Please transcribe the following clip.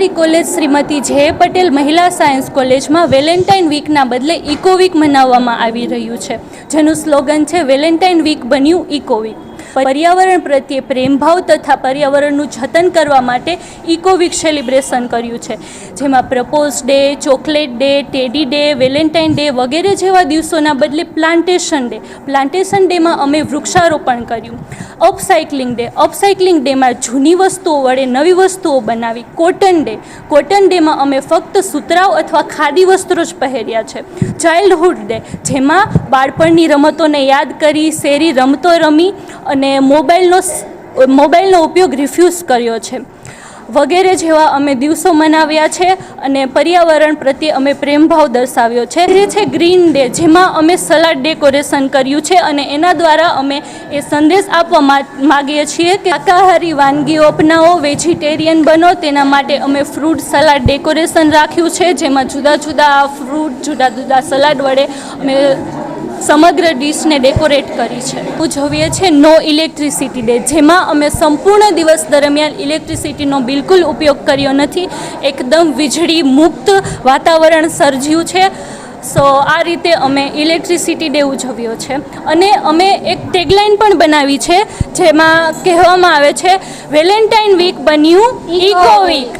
અમારી કોલેજ શ્રીમતી જે પટેલ મહિલા સાયન્સ કોલેજમાં વેલેન્ટાઇન વીકના બદલે ઇકો વીક મનાવવામાં આવી રહ્યું છે. જેનું સ્લોગન છે વેલેન્ટાઇન વીક બન્યું ઇકો વીક. પર્યાવરણ પ્રત્યે પ્રેમભાવ તથા પર્યાવરણનું જતન કરવા માટે ઇકો વીક સેલિબ્રેશન કર્યું છે. જેમાં propose day, chocolate day, teddy day, Valentine day વગેરે જેવા દિવસોના બદલે પ્લાન્ટેશન ડે. પ્લાન્ટેશન ડેમાં અમે વૃક્ષારોપણ કર્યું. અપસાઇકલિંગ ડે. અપસાઇકલિંગ ડેમાં જૂની વસ્તુઓ વડે નવી વસ્તુઓ બનાવી કોટન ડે. કોટન ડેમાં અમે ફક્ત સુતરાવ અથવા ખાદી વસ્ત્રો જ પહેર્યા છે. Childhood day. જેમાં બાળપણની રમતોને યાદ કરી, શેરી રમતો રમી અને મોબાઈલનો મોબાઈલનો ઉપયોગ રિફ્યુઝ કર્યો છે. વગેરે જેવા અમે દિવસો મનાવ્યા છે અને પર્યાવરણ પ્રત્યે અમે પ્રેમભાવ દર્શાવ્યો છે. જે છે ગ્રીન ડે જેમાં અમે સલાડ ડેકોરેશન કર્યું છે અને એના દ્વારા અમે એ સંદેશ આપવા માગીએ છીએ કે શાકાહારી વાનગીઓ અપનાવો, વેજીટેરિયન બનો, તેના માટે અમે ફ્રૂટ સલાડ ડેકોરેશન રાખ્યું છે, જેમાં જુદા જુદા ફ્રૂટ, જુદા જુદા સલાડ વડે અમે સમગ્ર ડીશને ડેકોરેટ કરી છે. ઉજવીએ છીએ નો ઇલેક્ટ્રિસિટી ડે જેમાં અમે સંપૂર્ણ દિવસ દરમિયાન ઇલેક્ટ્રિસિટીનો બિલકુલ ઉપયોગ કર્યો નથી. એકદમ વીજળી મુક્ત વાતાવરણ સર્જ્યું છે. સો આ રીતે અમે ઇલેક્ટ્રિસિટી ડે ઉજવ્યો છે. અને અમે એક ટેગલાઇન પણ બનાવી છે જેમાં કહેવામાં આવે છે વેલેન્ટાઇન વીક બન્યું ઇકો વીક.